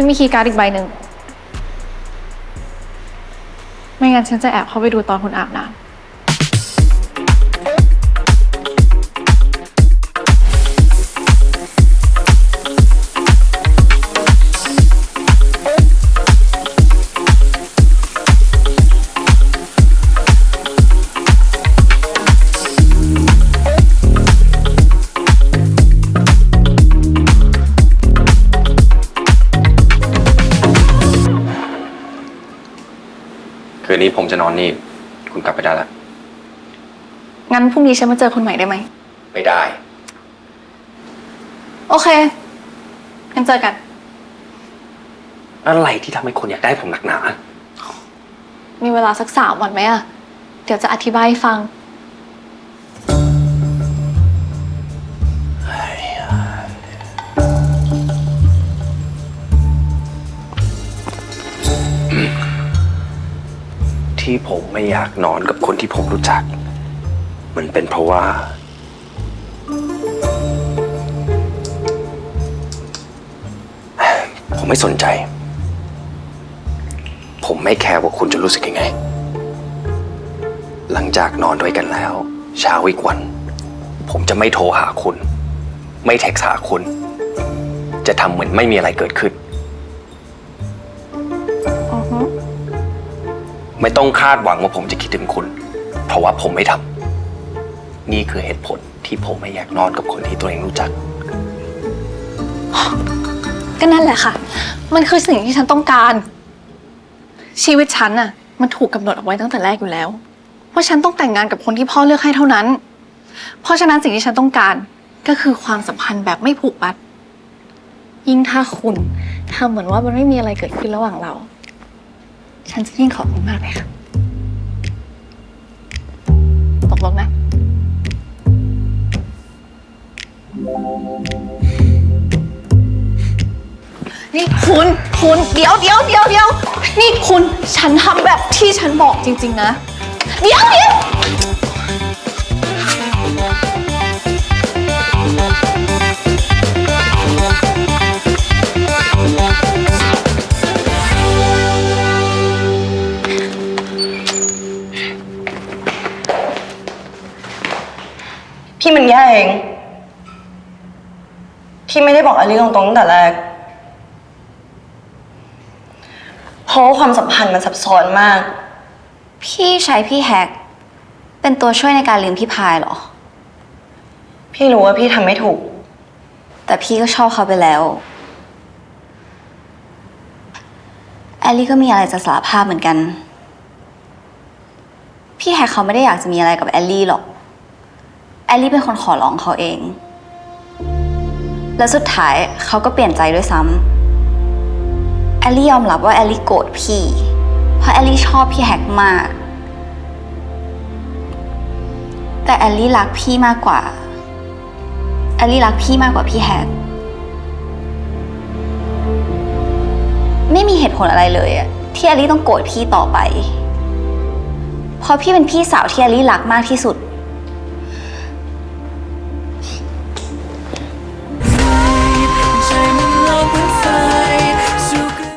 ฉันมีคีย์การ์ดอีกใบหนึ่ง ไม่งั้นฉันจะแอบเข้าไปดูตอนคุณอาบน้ำ คืนนี้ผมจะนอนนี่ คุณกลับไปได้แล้วงั้นพรุ่งนี้ฉันมาเจอคุณใหม่ได้ไหม ไม่ได้ โอเค งั้นเจอกัน อะไรที่ทำให้คนอยากได้ผมหนักหนา มีเวลาสักสามวันไหมอะเดี๋ยวจะอธิบายให้ฟัง ที่ผมไม่อยากนอนกับคนที่ผมรู้จัก มันเป็นเพราะว่า ผมไม่สนใจ ผมไม่แคร์ว่าคุณจะรู้สึกยังไง หลังจากนอนด้วยกันแล้ว เช้าอีกวัน ผมจะไม่โทรหาคุณ ไม่เท็กหาคุณ จะทำเหมือนไม่มีอะไรเกิดขึ้น อือฮึ ไม่ต้องคาดหวังว่าผมจะคิดถึงคุณ เพราะว่าผมไม่ทำนี่คือเหตุผลที่ผมไม่อยากนอนกับคนที่ตัวเองรู้จัก ก็นั่นแหละค่ะ มันคือสิ่งที่ฉันต้องการ ชีวิตฉันน่ะ มันถูกกำหนดเอาไว้ตั้งแต่แรกอยู่แล้ว ว่าฉันต้องแต่งงานกับคนที่พ่อเลือกให้เท่านั้น เพราะฉะนั้นสิ่งที่ฉันต้องการก็คือความสัมพันธ์แบบไม่ผูกมัด ยิ่งถ้าคุณทำเหมือนว่ามันไม่มีอะไรเกิดขึ้นระหว่างเรา ฉันจะยิ่งขอบคุณมากเลยค่ะ ตกลงนะ นี่คุณ คุณ เดี๋ยวเดี๋ยวเดี๋ยวเดี๋ยวนี่คุณ ฉันทำแบบที่ฉันบอกจริง ๆ นะ เดี๋ยวเดี๋ยว พี่มันแย่เองที่ไม่ได้บอกอลิตรงๆตั้งแต่แรก เพราะว่าความสัมพันธ์มันซับซ้อนมาก พี่ใช้พี่แฮก เป็นตัวช่วยในการลืมพี่พายเหรอ พี่รู้ว่าพี่ทำไม่ถูก แต่พี่ก็ชอบเขาไปแล้ว แอลลี่ก็มีอะไรจะสารภาพเหมือนกัน พี่แฮกเขาไม่ได้อยากจะมีอะไรกับแอลลี่หรอก แอลลี่เป็นคนขอร้องเขาเอง แล้วสุดท้ายเขาก็เปลี่ยนใจด้วยซ้ำแอลลี่ยอมรับว่าแอลลี่โกรธพี่ เพราะแอลลี่ชอบพี่แฮกมาก แต่แอลลี่รักพี่มากกว่าแอลลี่รักพี่มากกว่าพี่แฮกไม่มีเหตุผลอะไรเลยอะที่แอลลี่ต้องโกรธพี่ต่อไป เพราะพี่เป็นพี่สาวที่แอลลี่รักมากที่สุด